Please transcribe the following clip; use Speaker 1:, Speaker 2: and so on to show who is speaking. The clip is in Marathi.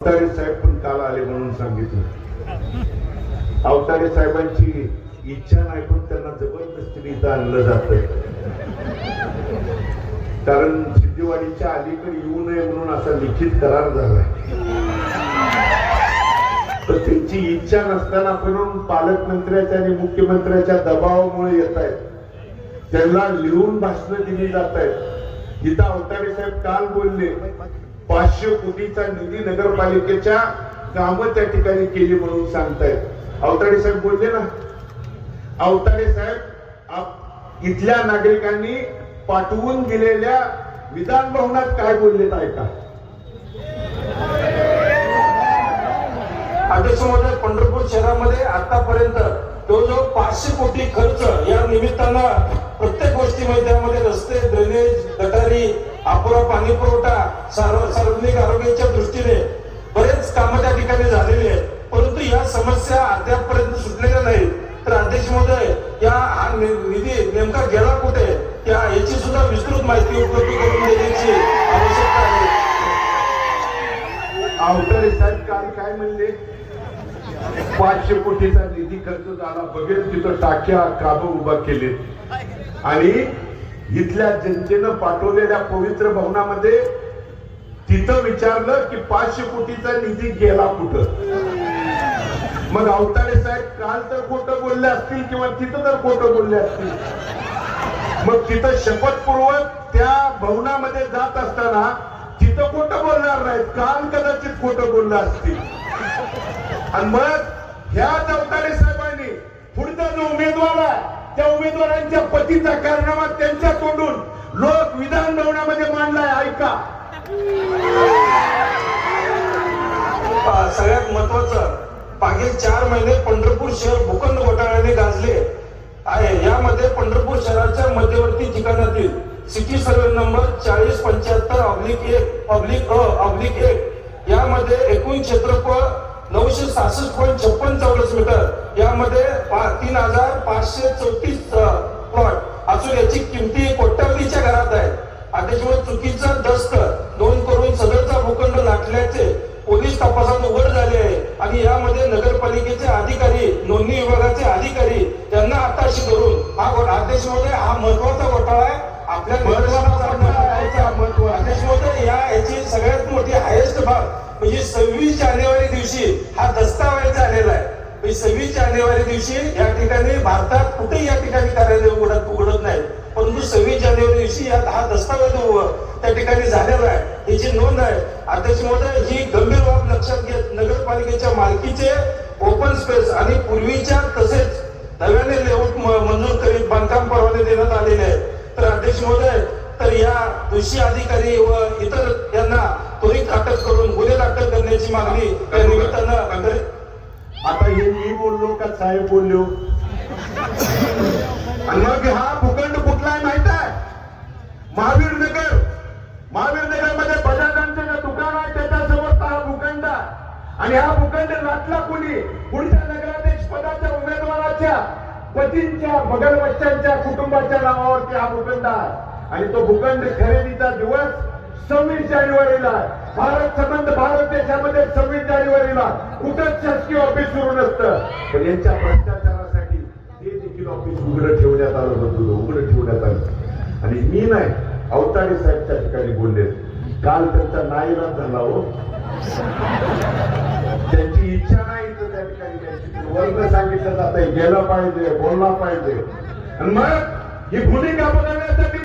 Speaker 1: अवतारे साहेब पण काल आले म्हणून सांगितलं. अवतारे साहेबांची इच्छा नाही पण त्यांना जबरदस्तीने इथं आणलं जात कारण सिद्धीवाडीच्या अलीकडे येऊ नये म्हणून असा लिखित करार झालाय. तर त्यांची इच्छा नसताना पण पालकमंत्र्याच्या आणि मुख्यमंत्र्याच्या दबावामुळे येत आहेत त्यांना लिहून भाषणं दिली जात आहेत गीता अवतारे साहेब काल बोलले पाचशे कोटीचा निधी नगरपालिकेच्या कामं त्या ठिकाणी केली म्हणून सांगतायत. अवताडे साहेब बोलले ना. अवताडे साहेब इथल्या नागरिकांनी पाठवून दिलेल्या विधान भवनात काय बोललेत ऐका.
Speaker 2: अध्यक्ष महोदय पंढरपूर शहरामध्ये आतापर्यंत जवळजवळ पाचशे कोटी खर्च या निमित्तानं प्रत्येक गोष्टीमध्ये त्यामध्ये रस्ते अपुरा पाणी पुरवठा सार्व- सार्वजनिक आरोग्याच्या दृष्टीने बरेच कामं त्या ठिकाणी झालेली आहेत. परंतु या समस्या अद्यापपर्यंत सुटलेल्या नाहीत. तर अध्यक्ष महोदय या हा निधी नेमका गेला कुठे या याची सुद्धा विस्तृत माहिती उपलब्ध करून देण्याची आवश्यकता आहे.
Speaker 1: अवताडे साहेब काल काय म्हणले? पाचशे कोटीचा निधी खर्च झाला बघेल तिथं टाक्या काब उभा केले आणि इथल्या जनतेनं पाठवलेल्या पवित्र भवनामध्ये तिथं विचारलं की पाचशे कोटीचा निधी गेला कुठं? मग अवताडे साहेब काल तर खोटं बोलले असतील किंवा तिथं तर खोटं बोलले असतील? मग तिथं शपथपूर्वक त्या भवनामध्ये जात असताना तिथं खोटं बोलणार नाहीत. काल कदाचित खोटं बोललं असतील. आणि मग ह्या अवताडे साहेब पुढचा जो उमेदवार आहे त्या उमेदवारांच्या पतीचा कारनामा त्यांच्या तोंडून लोक विधान भवनामध्ये मांडलाय. ऐका.
Speaker 2: सगळ्यात महत्वाचं मागील चार महिने पंढरपूर शहर भूखंड घोटाळ्याने गाजले आहे. यामध्ये पंढरपूर शहराच्या मध्यवर्ती ठिकाणातील सिटी सर्वे नंबर चाळीस पंच्याहत्तर ऑब्लिक एक ऑब्लिक अ ऑब्लिक एक. यामध्ये एकूण क्षेत्रफळ नऊशे सहासष्ट पॉईंट छप्पन चौरस मीटर यामध्ये तीन हजार पाचशे चौतीस प्लॉट असून याची किमती कोट्यावधीच्या घरात आहे त्याच्यामुळे चुकीचा दस्त नोंद करून सदरचा भूखंड लाटल्याचे पोलीस तपासात उघड झाले आहे आणि यामध्ये नगरपालिकेचे अधिकारी नोंदणी विभागाचे अधिकारी यांना आताशी धरून हा अध्यक्ष महोदय हा महत्त्वाचा घोटाळा आहे आपल्या?
Speaker 1: महत्त्वाचा.
Speaker 2: अध्यक्ष महोदय या याची सगळ्यात मोठी हायेस्ट भाग म्हणजे सव्वीस जानेवारी दिवशी हा दस्तावेज झालेला आहे. म्हणजे सव्वीस जानेवारी दिवशी या ठिकाणी भारतात कुठेही या ठिकाणी कार्यालय उघडत उघडत नाही. परंतु सव्वीस जानेवारी दिवशी या हा दस्तावेज त्या ठिकाणी झालेला आहे. याची नोंद आहे. अध्यक्ष महोदय ही गंभीर बाब लक्षात घेत नगरपालिकेच्या मालकीचे ओपन स्पेस आणि पूर्वीच्या तसेच नव्याने लेआउट मंजूर करीत बांधकाम परवाने देण्यात आलेले आहेत. तर अध्यक्ष महोदय तर या दोषी अधिकारी व इतर यांना त्वरित अटक करून गुन्हे करण्याची मागणी निमित्तानं
Speaker 1: आता हे मी बोललो का साहेब बोललो? मग हा भूखंड कुठला आहे माहीत आहे? महावीर नगर. महावीर नगरमध्ये बजाजांचं जे दुकान आहे त्याच्यासमोर हा भूखंड. आणि हा भूखंड लाटला कोणी? पुढच्या नगराध्यक्ष पदाच्या उमेदवाराच्या पतींच्या बगल बच्चांच्या कुटुंबाच्या नावावरती हा भूखंड आहे. आणि तो भूखंड खरेदीचा दिवस सव्वीस जानेवारीला भारत संबंध भारत देशामध्ये सव्वीस जानेवारीला कुठंच शासकीय ऑफिस सुरू नसतं. पण यांच्या भ्रष्टाचारासाठी ते देखील ऑफिस उघडं ठेवण्यात आलं होतं उघडं ठेवण्यात आलं. आणि मी नाही अवताडे साहेब त्या ठिकाणी बोलले. काल त्यांचा नाईलाज झाला हो. त्यांची इच्छा नाही तर त्या ठिकाणी वर्ग सांगितलं जात गेलं पाहिजे बोलला पाहिजे. आणि मग ही भूमिका बघण्यासाठी